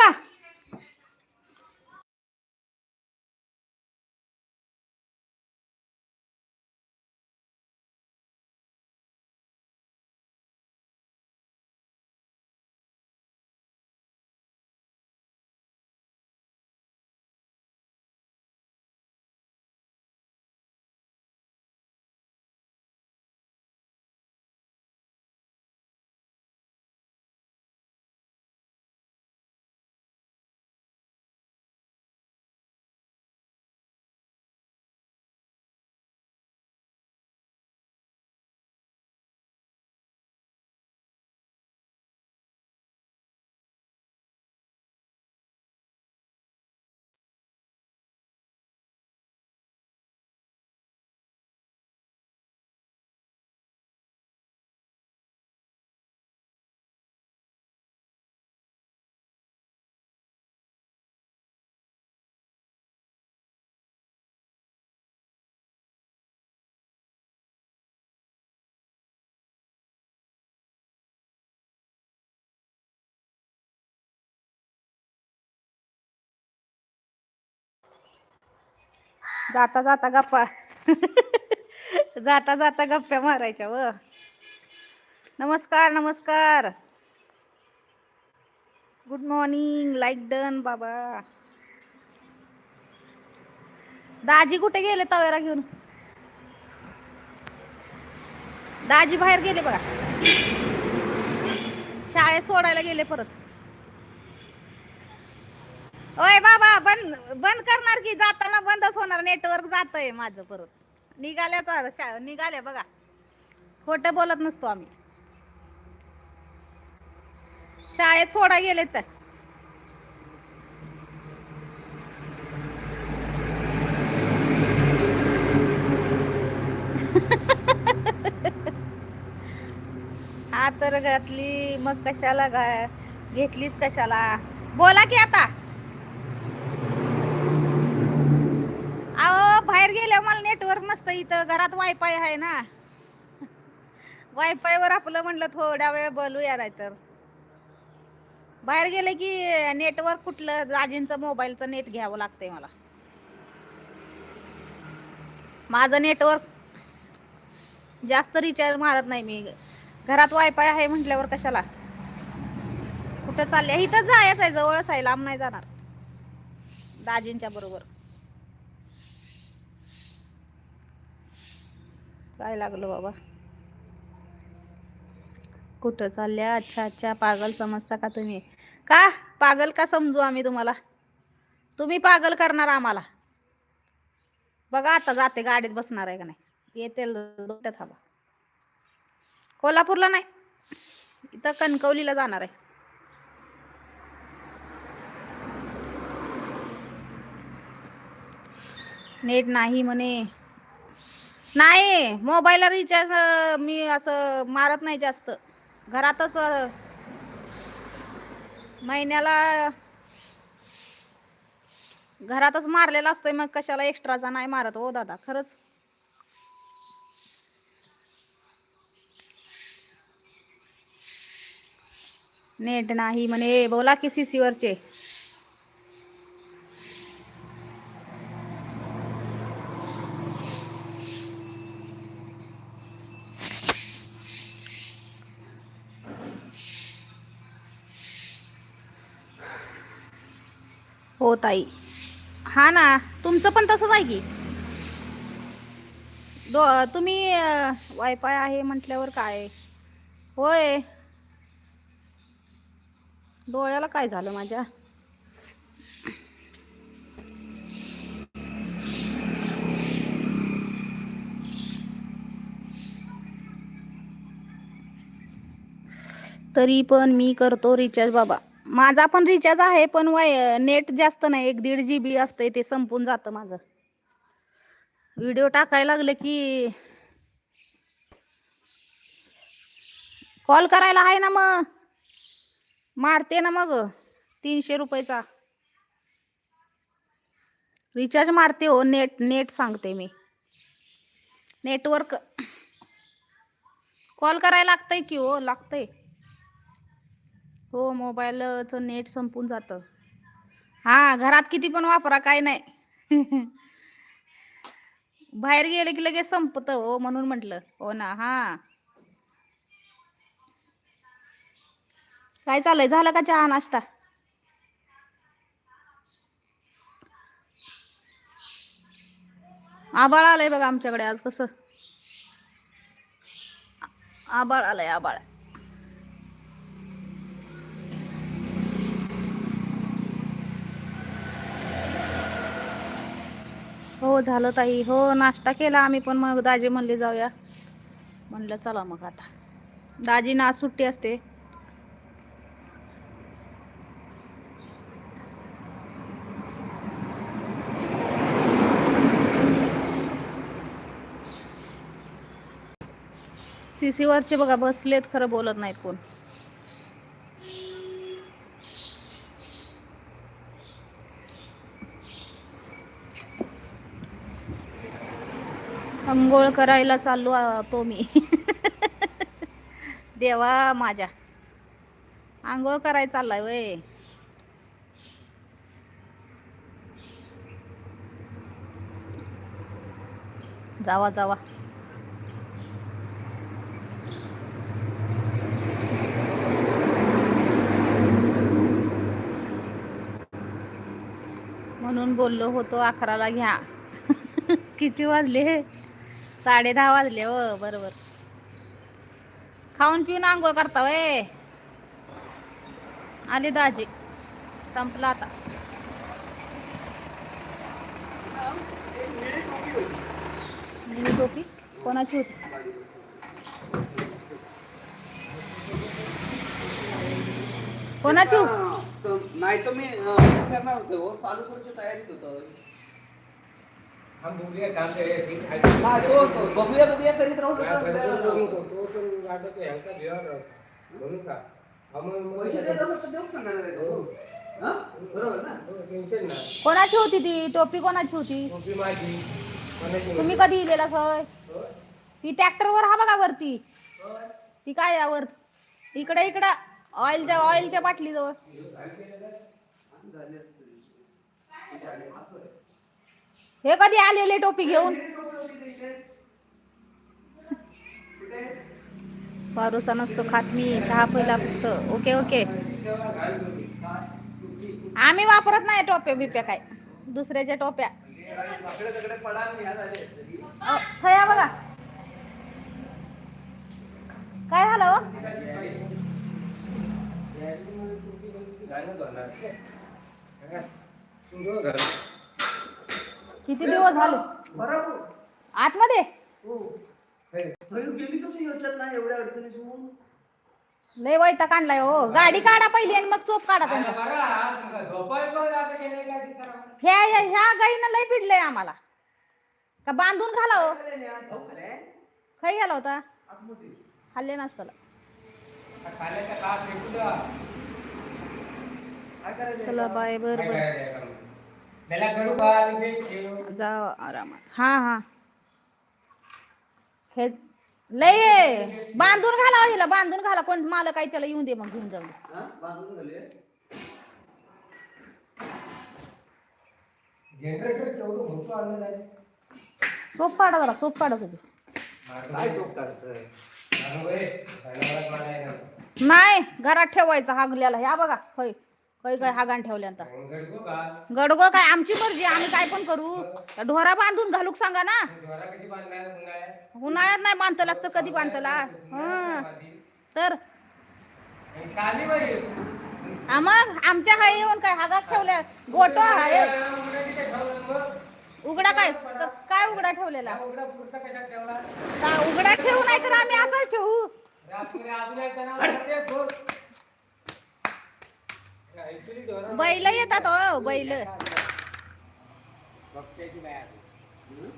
का जाता जाता गप्पा. जाता जाता गप्प्या मारायच्या व. नमस्कार नमस्कार. गुड मॉर्निंग लाईक डन बाबा. दाजी कुठे गेले तवेरा घेऊन? दाजी बाहेर गेले बघा. शाळेत सोडायला गेले परत. ओय बाबा बंद बंद करणार की? जाताना बंदच होणार. नेटवर्क जातंय माझं परत. निघाल्याचा निघाल्या बघा. खोटं बोलत नसतो आम्ही. शाळेत सोडा गेले तर हा तर घातली. मग कशाला घा- घेतलीच कशाला? बोला की आता. बाहेर गेल्या मला नेटवर्क नसतं इथं. घरात वायफाय आहे ना. वायफाय वर आपलं म्हणलं थोड्या वेळ बोलूया नाही तर बाहेर गेले की नेटवर्क कुठलं? दाजींचं मोबाईलचं नेट घ्यावं लागतंय मला. माझं नेटवर्क जास्त रिचार्ज मारत नाही मी. घरात वायफाय आहे म्हटल्यावर कशाला? कुठं चालले इथं जायचं आहे जवळच आहे लांब नाही जाणार. दाजींच्या बरोबर. काय लागलं बाबा? कुठं चालल्या? अच्छा अच्छा पागल समजता का तुम्ही? का? पागल का समजू आम्ही तुम्हाला? तुम्ही पागल करणार आम्हाला. बघा आता जाते गाडीत बसणार आहे का नाही. येते दोट्या थांबा. कोल्हापूरला नाही. इथं कणकवलीला जाणार आहे. नेट नाही म्हणे. नाही मोबाईलला रिचार्ज मी असं मारत नाही जास्त. घरातच महिन्याला घरातच मारलेला असतोय मग कशाला एक्स्ट्राचा नाही मारत हो दादा खरंच. नेट नाही म्हणे बोला की सीसीवरचे हो ताई. हा ना तुमचं पण तसंच आहे की? दो तुम्ही वायफाय आहे म्हटल्यावर काय? होय. डोळ्याला काय झालं माझ्या? तरी पण मी करतो रिचार्ज बाबा. माझा पण रिचार्ज आहे पण वाय नेट जास्त नाही. एक दीड जी बी असतंय ते संपून जातं माझं. व्हिडिओ टाकायला लागले की कॉल करायला आहे ना मग. मारते ना मग. तीनशे रुपयेचा. रिचार्ज मारते हो नेट नेट सांगते मी. नेटवर्क कॉल करायला लागतंय की हो लागतंय. हो मोबाईलचं नेट संपून जातं. हा घरात किती पण वापरा काय नाही. बाहेर गेले की लगेच संपतं हो म्हणून म्हटलं. हो ना हा. काय चाललंय? झालं का चहा नाश्ता? आबाळ आलंय बघा आमच्याकडे आज कसं. आबाळ आलंय आबाळ. हो झालं ताई. हो नाश्ता केला आम्ही पण. मग दाजी म्हणले जाऊया. म्हणलं चला मग आता. दाजी ना आज सुट्टी असते. सीसी वरचे बघा बसलेत खरं बोलत नाहीत कोण. अंघोळ करायला चाललो तो मी. देवा माझ्या. आंघोळ करायला चाललाय वय. जावा जावा. म्हणून बोललो होतो अकराला घ्या. किती वाजले? साडे दहा वाजले हो बरोबर. खाऊन पिऊन आंघोळ करता वय. आले दाजी. संपला आता. निळी टोपी? कोणाची होती? कोणाची? नाही तर मी करणार होतो. चालू करूची तयारीत होतो. हम बोलिए काम दे रहे थे हा तो तो बघूया बघूया करीत राहू काय होतो. करतो लोगों को तो पण वाटत आहे ह्यांचा जीवावर राहतो म्हणून का आम्हाला पैसे देत असेल तर देऊ सांगा ना ते. हा? बरोबर ना? टेन्शन नाही कोणाची होती ती? टोपी कोणाची होती? टोपी माझी। कोणाची तुम्ही कधी दिलेला सवय ती ट्रॅक्टरवर हा बघा वरती. ती काय यावर? इकडे इकडं. ऑइलच्या ऑइलच्या बाटली जवळ हे कधी आलेले टोपी घेऊन? भरोसा नसतो खात मी चहा पहिला फक्त. Okay okay. आम्ही वापरत नाही टोप्या बिप्या काय. दुसऱ्याच्या टोप्या. थया बघा. काय झालं हो? किती दिवस झाले? बरोबर आतमध्ये? हो. अयो, गेली कशी योजत नाही एवढ्या लय वैता काढलाय हो. गाडी काढा पहिली आणि मग चोप काढा त्यांचा. ह्या ह्या ह्या गाईनं लय पिडलंय आम्हाला. का बांधून घाला हो. खाई घाला होता. खाल्ले नसतं काय करायचं? चला बाय बर बर. त्याला कडू घाल, गेट ठेव. जा आरामात हा हा हे लय. बांधून घाला हो हिला बांधून घाला कोण मला काही त्याला येऊन दे मग घेऊन. हा? नाही. सोप काढा जरा सोप काढा तुझी काय होय. नाही घरात ठेवायचा हागल्याला ह्या बघा खय खय काय हागान ठेवल्यानंतर गडगो का? गडगो काय आमची मर्जी आम्ही काय पण करू त्या ढोरा बांधून घालूक सांगा ना ढोरा कशी बांधणार उन्हाळ्यात? उन्हाळ्यात नाही बांधतला असतं कधी बांधतला हं तर आणि साली बाई. हा मग आमच्या हाय येऊन काय हागात ठेवल्या गोटो आहे उघडा तिथे ठेवलं मग. उघडा काय क- काय उघडा ठेवलेला उघडा पुढचा कशात ठेवला? का उघडा ठेवू नाही तर आम्ही असंच ठेवू रात्री अजून एक जण आला, ते बोल. बैल येतात हो बैल.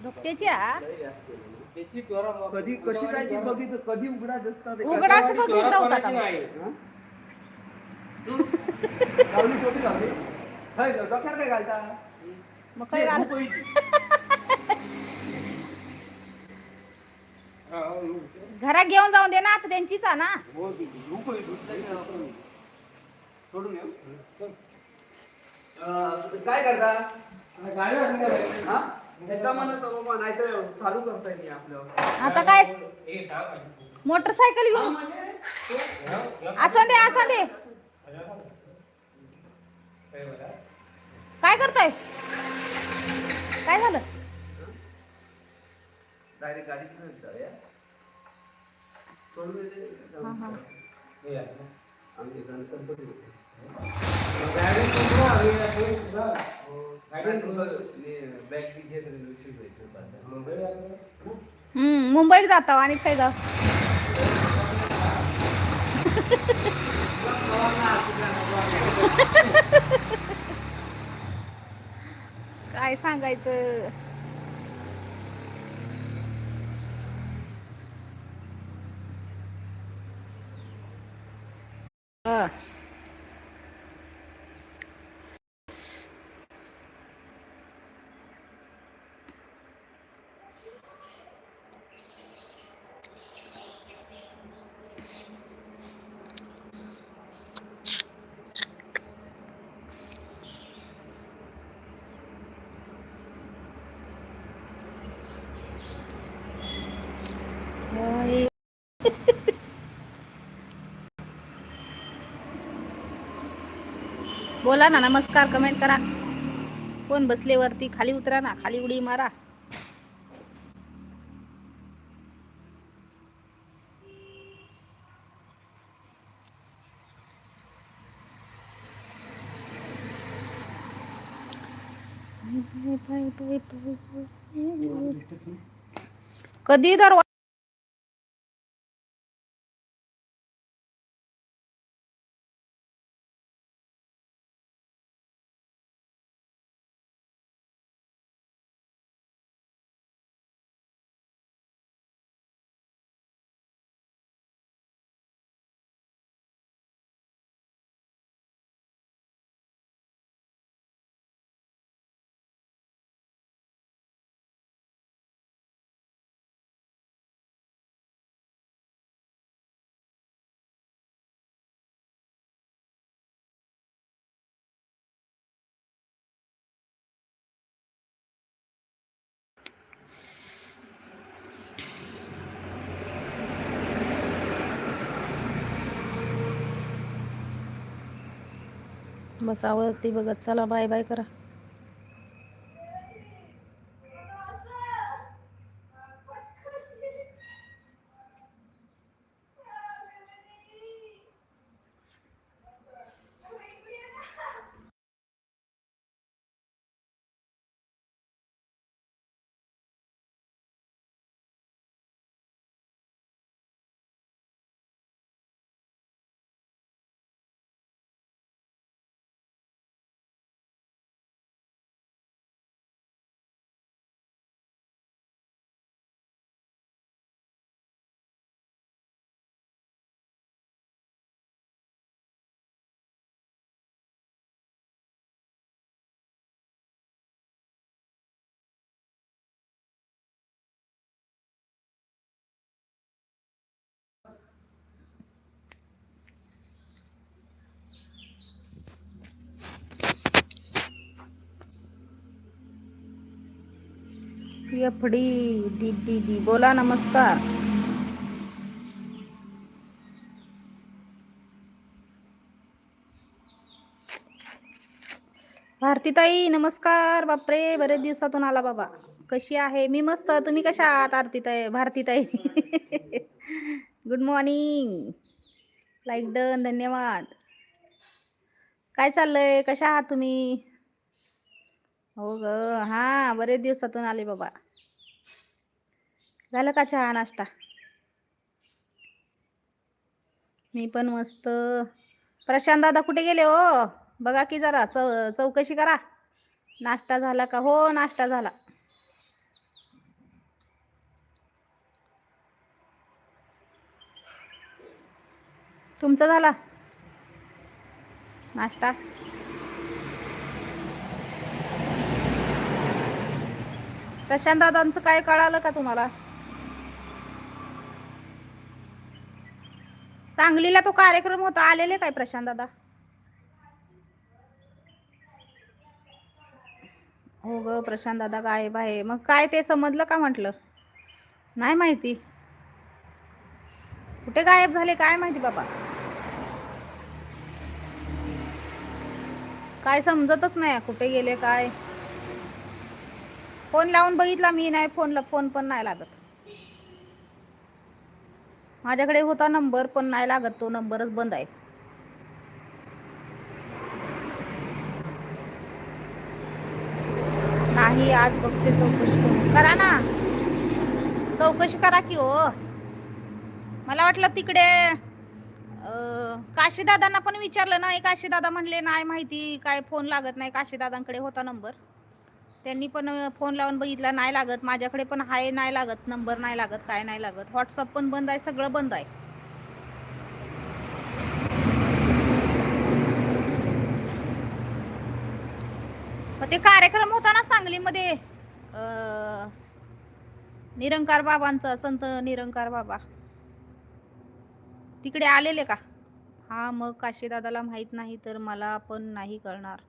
धोक्याची हा कधी कशी काय ती बघितलं कधी उघडा. हा? टोपी लावली हाय, डोक्यात काय घालता मग काय घाल. हा, हो. घरात घेऊन जाऊन दे ना आता त्यांचीच आहे ना हो, झोप होईल, झोप नाही. सोडून येऊ. काय करता? हा? एकदा म्हणत बाबा नाही तर चालू करता येईल आपल्यावर आता काय. मोटरसायकल घेऊन. म्हणजे हा, या. असं दे असं दे. काय करतोय? काय झालं? डायरेक्ट गाडीत सोडून येते हा, गणपती. हम्म मुंबईत जाता आणि काय जाऊ काय सांगायचं अ. होय. बोला ना नमस्कार कमेंट करा. कोण बसले वरती? खाली उतरा ना खाली उडी मारा. कधी तर बसावरती बघत चला बाय बाय करा. FD D D D. बोला नमस्कार. भारतीताई नमस्कार. बापरे बरेच दिवसातून आला बाबा. कशी आहे? मी मस्त. तुम्ही कशा आहात आरतीताई भारतीताई? गुड मॉर्निंग लाईक डन धन्यवाद. काय चाललंय? कशा आहात तुम्ही? हो ग. हा बरेच दिवसातून आले बाबा. झालं का चहा नाश्ता? मी पण मस्त. प्रशांत दादा कुठे गेले हो? बघा की जरा चौ चौकशी करा. नाश्ता झाला का? हो नाश्ता झाला. तुमचा झाला? नाश्ता? प्रशांत दादांचं काय कळालं का तुम्हाला? सांगलीला तो कार्यक्रम होता. आलेले काय प्रशांत दादा? हो ग प्रशांत दादा गायब आहे. मग काय ते समजलं का म्हटलं? नाही माहिती. कुठे गायब झाले काय माहिती बाबा? काय समजतच नाही कुठे गेले काय? फोन लावून बघितला मी नाही फोनला फोन पण नाही लागत. माझ्याकडे होता नंबर पण नाही लागत. तो नंबरच बंद आहे. नाही आज बघते चौकशी करून. करा ना. चौकशी करा की हो. मला वाटलं तिकडे काशीदादांना पण विचारलं नाही काशीदादा म्हणले नाही माहिती काय फोन लागत नाही. काशीदादांकडे होता नंबर. त्यांनी पण फोन लावून बघितला नाही लागत माझ्याकडे पण हाय नाही लागत नंबर नाही लागत काय नाही लागत व्हॉट्सअप पण बंद आहे सगळं बंद आहे. मग ते कार्यक्रम होता ना सांगलीमध्ये निरंकार बाबांचा संत निरंकार बाबा. तिकडे आलेले का? हा मग काशीदादाला माहीत नाही तर मला पण नाही कळणार.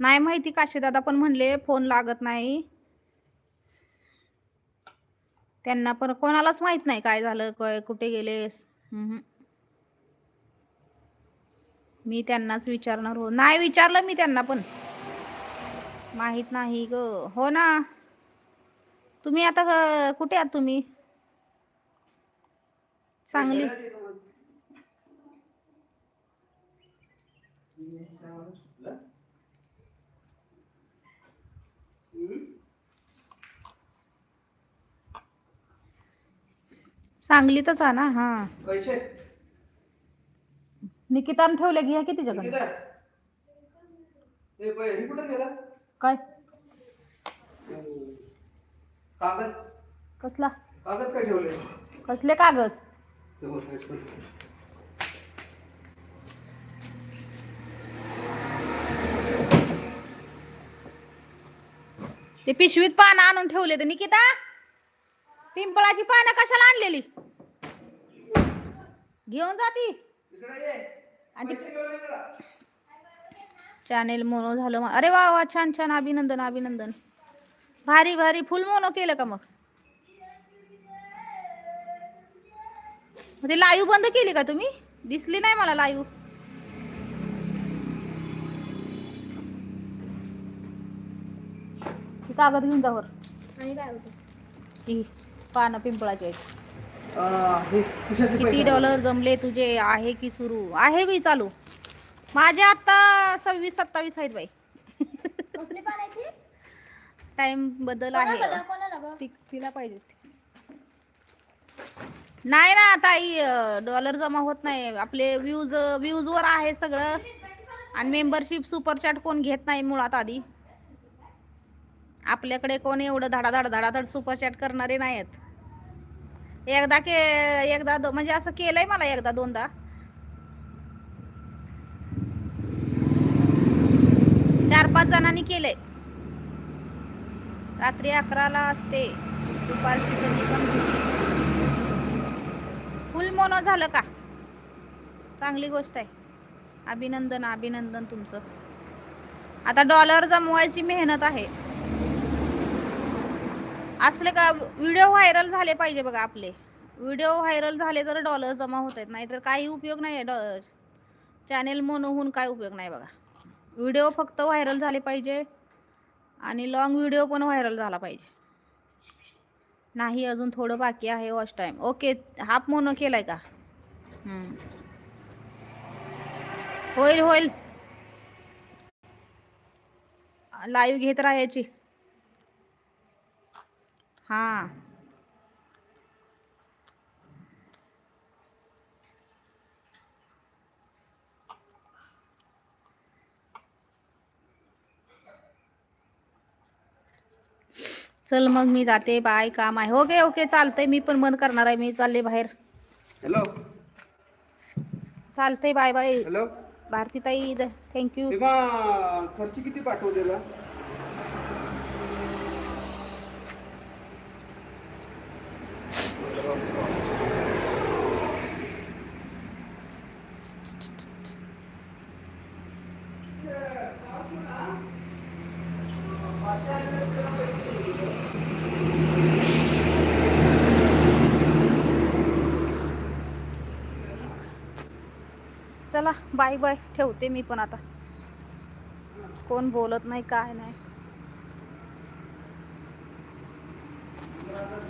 नाही माहिती काशीदादा पण म्हणले फोन लागत नाही. त्यांना पण कोणालाच माहीत नाही काय झालं काय कुठे गेले मी त्यांनाच विचारणार हो. नाही विचारलं मी त्यांना पण. माहीत नाही ग. हो ना. तुम्ही आता कुठे आहात तुम्ही? सांगली. सांगलीतच आहे ना हा. पैसे? निकितान ठेवले घ्या की तिच्याकडे निकिता हे पै- कुठं गेला? काय? कागद. कसला? कागद काय ठेवले कसले कागद? ते पिशवीत पानं आणून ठेवले तर निकिता? पिंपळाची पानं कशाला आणलेली? घेऊन जाती आणि. चॅनेल मोनो झालं मग अरे वा वा छान छान. अभिनंदन अभिनंदन. भारी भारी. फुल मोनो केलं का मग? ते लाईव्ह बंद केली का तुम्ही? दिसली नाही मला लाईव्ह. कागद घेऊन जा वर. आणि काय होतं? पानं पिंपळाची आहेत. हे खिशातले किती पैसे? डॉलर जमले तुझे? आहे की सुरू? आहे बी चालू. माझे आता सव्वीस सत्तावीस आहेत बाई. कसली पाण्याची टाइम बदल कोणाला आहे. ग? कोणाला ग? ती तिला पाहिजे नाही ना ताई डॉलर जमा होत नाही. आपले व्ह्यूज व्ह्यूजवर आहे सगळं. आणि मेंबरशिप सुपर चॅट कोण घेत नाही मुळात आधी. आपल्याकडे कोण एवढं धडाधड धडाधड सुपर चॅट करणारे नाहीत एकदा के एकदा दो म्हणजे असं केलंय मला एकदा दोनदा. चार पाच जणांनी केलंय. रात्री अकराला असते. दुपारची कधी पण फुल मोनो झालं का? चांगली गोष्ट आहे. अभिनंदन अभिनंदन तुमचं. आता डॉलर जमवायची मेहनत आहे. असले का व्हिडिओ व्हायरल झाले पाहिजे बघा आपले. व्हिडिओ व्हायरल झाले तर डॉलर जमा होत आहेत नाहीतर काही उपयोग नाही आहे डॉ चॅनेल मोनो होऊन काय उपयोग नाही बघा. व्हिडिओ फक्त व्हायरल झाले पाहिजे आणि लॉंग व्हिडिओ पण व्हायरल झाला पाहिजे. नाही अजून थोडं बाकी आहे वॉच टाईम ओके हाफ मोनो केलाय का? होईल होईल. लाईव्ह घेत राहायची. हां. चल मग मी जाते. बाय काम आहे. ओके ओके चालतंय. मी पण बंद करणार आहे. मी चालले बाहेर. हॅलो. चालतंय. Bye bye. हॅलो. भारतीताई थँक्यू विमा खर्च किती पाठवलेला चला बाय बाय ठेवते मी पण आता. कोण बोलत नाही काय नाही.